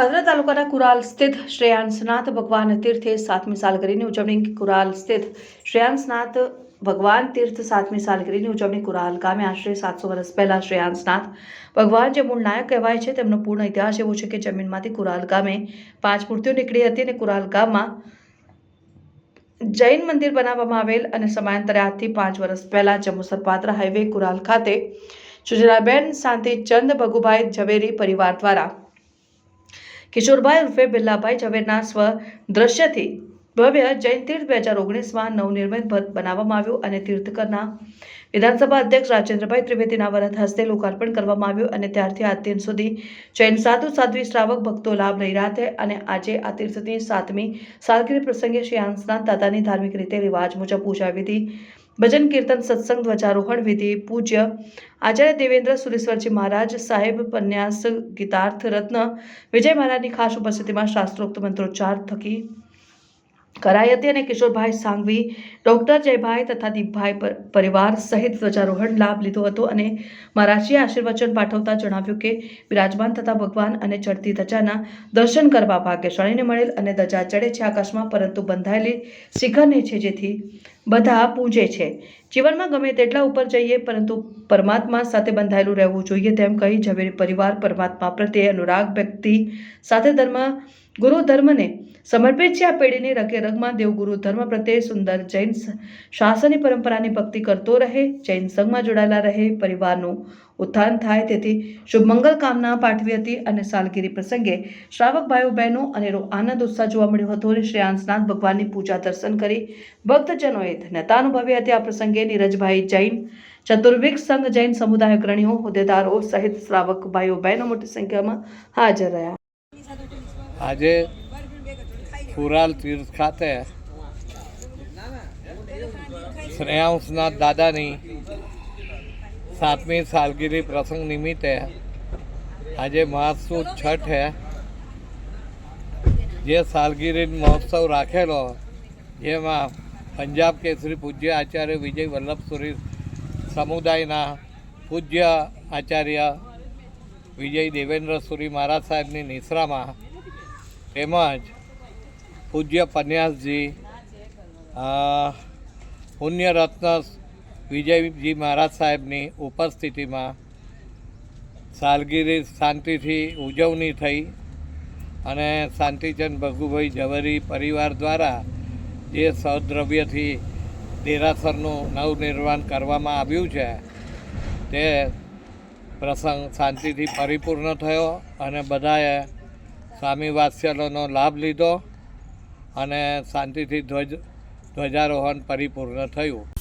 પાદરા તાલુકાના કુરાલ સ્થિત શ્રેયાંશનાથ ભગવાન તીર્થે સાતમી સાલગીરીની ઉજવણી કુરાલ સ્થિત શ્રેયાંશનાથ ભગવાન તીર્થ સાતમી સાલગીરીની ઉજવણી કુરાલ ગામે આશરે સાતસો વર્ષ પહેલાં શ્રેયાંશનાથ ભગવાન જે મૂળ નાયક કહેવાય છે, તેમનો પૂર્ણ ઇતિહાસ એવો છે કે જમીનમાંથી કુરાલ ગામે પાંચ મૂર્તિઓ નીકળી હતી અને કુરાલ ગામમાં જૈન મંદિર બનાવવામાં આવેલ અને સમયાંતરે આજથી પાંચ વર્ષ પહેલાં જંબુસર પાત્રા હાઈવે કુરાલ ખાતે સુજરાબેન શાંતિચંદ ભગુભાઈ ઝવેરી પરિવાર દ્વારા કિશોરભાઈ ઉર્ફે બિલ્લાભાઈ ઝવેરના સ્વ દ્રશ્યથી ભવ્ય જૈન તીર્થ બે હજાર ઓગણીસમાં નવનિર્મિત ભ- બનાવવામાં આવ્યું અને તીર્થકરના વિધાનસભા અધ્યક્ષ રાજેન્દ્રભાઈ ત્રિવેદીના વરદ હસ્તે લોકાર્પણ કરવામાં આવ્યું અને ત્યારથી આ દિન સુધી જૈન સાધુ સાધ્વી શ્રાવક ભક્તો લાભ લઈ રહ્યા છે અને આજે આ તીર્થની સાતમી સાલગીરી પ્રસંગે શ્રી આંસનાથ દાદાની ધાર્મિક રીતે રિવાજ મુજબ પૂજા વિધિ ભજન કીર્તન સત્સંગ ધ્વજારોહણ વિધિ પૂજ્ય આચાર્ય દેવેન્દ્ર સુરેશ્વરજી મહારાજ સાહેબ પન્યાસ ગીતાર્થ રત્ન વિજય મહારાજની ખાસ ઉપસ્થિતિમાં શાસ્ત્રોક્ત મંત્રોચ્ચાર થકી કરાઈ હતી અને કિશોરભાઈ સાંઘવી ડૉક્ટર જયભાઈ તથા દીપભાઈ પરિવાર સહિત ધ્વજારોહણ લાભ લીધો હતો અને મહારાજીએ આશીર્વચન પાઠવતા જણાવ્યું કે વિરાજમાન થતા ભગવાન અને ચડતી ધજાના દર્શન કરવા ભાગ્યશાળીને મળેલ અને ધજા ચડે છે આકાશમાં, પરંતુ બંધાયેલી શિખરને છે જેથી બધા પૂજે છે. જીવનમાં ગમે તેટલા ઉપર જઈએ, પરંતુ પરમાત્મા સાથે બંધાયેલું રહેવું જોઈએ તેમ કહી ઝવેરી પરિવાર પરમાત્મા પ્રત્યે અનુરાગ વ્યક્તિ સાથે ધર્મ ગુરુ ધર્મને સમર્પિત છે આ પેઢીની રગે રગમાં દેવગુરુ ધર્મ પ્રત્યે સુંદર જૈન શાસનની પરંપરાની ભક્તિ કરતો રહે, જૈન સંઘમાં જોડાયેલા રહે, પરિવારનું ઉત્થાન થાય. તેથી શુભ મંગલ કામના પાઠવી હતી અને સાલગીરી પ્રસંગે શ્રાવક ભાઈઓ, બહેનો અનેરો આનંદ, ઉત્સાહ જોવા મળ્યો હતો અને શ્રેયાંશનાથ ભગવાનની પૂજા દર્શન કરી ભક્તજનોએ ધન્યતા અનુભવી હતી. આ પ્રસંગે નીરજભાઈ જૈન ચતુર્વિક સંઘ જૈન સમુદાય અગ્રણીઓ હોદ્દેદારો સહિત શ્રાવક ભાઈઓ, બહેનો મોટી સંખ્યામાં હાજર રહ્યા. આજે કુરાલ તીર્થ ખાતે શ્રેયાંશનાથ દાદાની સાતમી સાલગીરી પ્રસંગ નિમિત્તે આજે મહાસુદ છઠ હે જે સાલગીરી મહોત્સવ રાખેલો, જેમાં પંજાબ કેસરી પૂજ્ય આચાર્ય વિજય વલ્લભસુરી સમુદાયના પૂજ્ય આચાર્ય વિજય દેવેન્દ્ર સુરી મહારાજ સાહેબની નિશ્રામાં તેમજ પૂજ્ય પન્યાસજી પુણ્યરત્ન વિજયજી મહારાજ સાહેબની ઉપસ્થિતિમાં સાલગીરી શાંતિથી ઉજવણી થઈ અને શાંતિચંદ ભગુભાઈ ઝવેરી પરિવાર દ્વારા જે સદ્રવ્યથી દેરાસરનું નવનિર્માણ કરવામાં આવ્યું છે, તે પ્રસંગ શાંતિથી પરિપૂર્ણ થયો અને બધાએ સ્વામી વાત્સલ્યનો લાભ લીધો અને શાંતિથી ધ્વજ ધ્વજારોહણ પરિપૂર્ણ થયું.